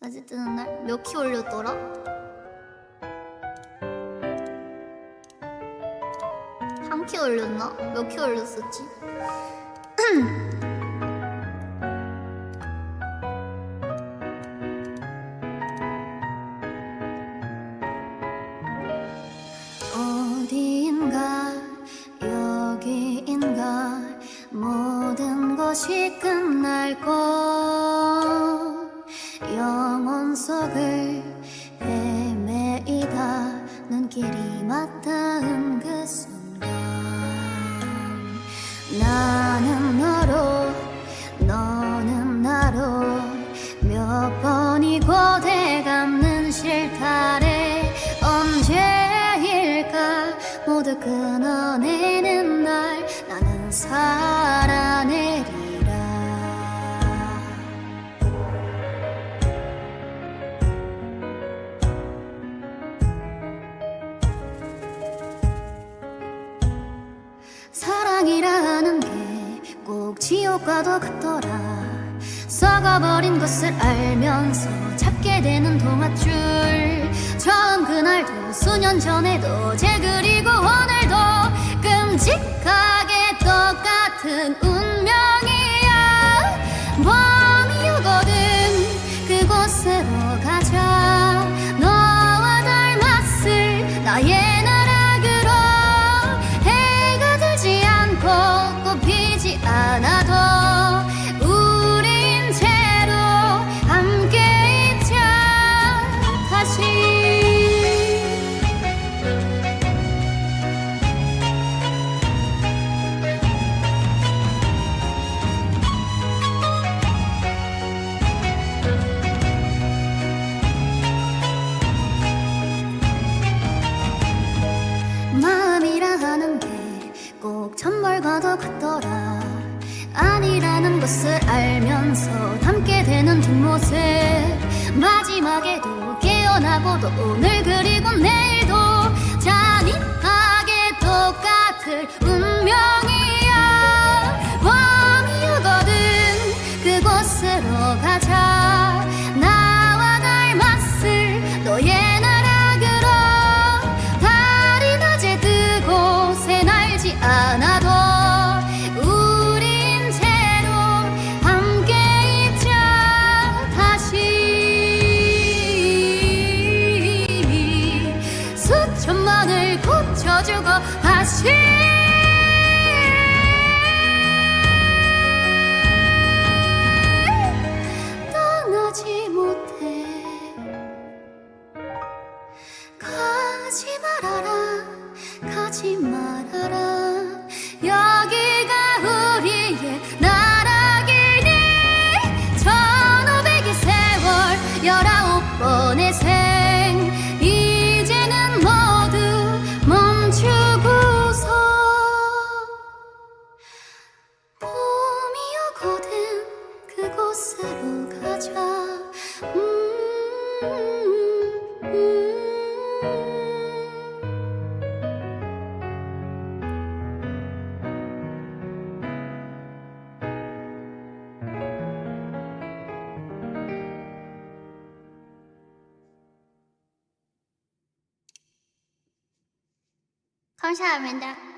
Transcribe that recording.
낮에 뜨는 날 몇 키 올렸더라? 한 키 올렸나? 몇 키 올렸었지? 모든 것이 끝날 곳 모두 끊어내는 날 나는 살아내리라. 사랑이라는 게 꼭 지옥과도 같더라. 썩어버린 것을 알면서 잡게 되는 동아줄. 처음 그날도 수년 전에도 제그 And. 꼭 천벌과도 같더라. 아니라는 것을 알면서 닮게 되는 뒷모습. 마지막에도 깨어나고도 오늘 그리고 내일 천 번을 고쳐주고 다시 떠나지 못해. 가지 말아라 가지 말아라 감사합니다.